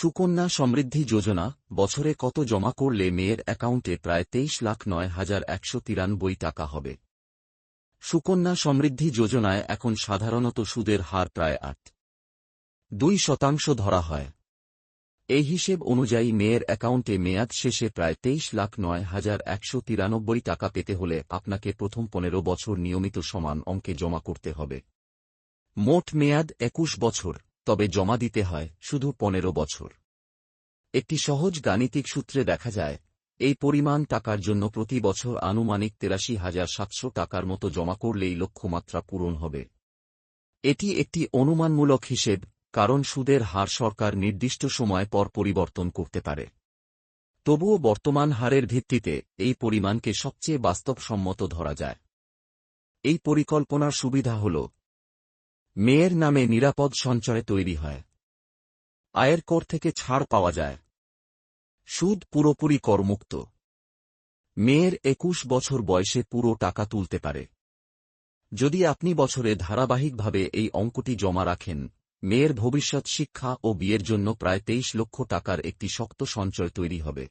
সুকন্যা সমৃদ্ধি যোজনা, বছরে কত জমা করলে মেয়ের অ্যাকাউন্টে প্রায় তেইশ লাখ নয় হাজার একশো তিরানব্বই টাকা হবে? সুকন্যা সমৃদ্ধি যোজনায় এখন সাধারণত সুদের হার প্রায় আট। দুই শতাংশ ধরা হয়। এই হিসেব অনুযায়ী মেয়ের অ্যাকাউন্টে মেয়াদ শেষে প্রায় তেইশ লাখ নয় হাজার একশো তিরানব্বই টাকা পেতে হলে আপনাকে প্রথম পনেরো বছর নিয়মিত সমান অঙ্কে জমা করতে হবে। মোট মেয়াদ একুশ বছর। তবে জমা দিতে হয় শুধু পনেরো বছর। একটি সহজ গাণিতিক সূত্রে দেখা যায়, এই পরিমাণ টাকার জন্য প্রতি বছর আনুমানিক তেরাশি হাজার সাতশো টাকার মতো জমা করলেই লক্ষ্যমাত্রা পূরণ হবে। এটি একটি অনুমানমূলক হিসেব, কারণ সুদের হার সরকার নির্দিষ্ট সময় পর পরিবর্তন করতে পারে। তবুও বর্তমান হারের ভিত্তিতে এই পরিমাণকে সবচেয়ে বাস্তবসম্মত ধরা যায়। এই পরিকল্পনার সুবিধা হল মেয়ের নামে নিরাপদ সঞ্চয় তৈরি হয়। আয়ের কর থেকে ছাড় পাওয়া যায়। সুদ পুরোপুরি করমুক্ত। মেয়ের একুশ বছর বয়সে পুরো টাকা তুলতে পারে। যদি আপনি বছরে ধারাবাহিকভাবে এই অঙ্কটি জমা রাখেন, মেয়ের ভবিষ্যৎ শিক্ষা ও বিয়ের জন্য প্রায় তেইশ লক্ষ টাকার একটি শক্ত সঞ্চয় তৈরি হবে।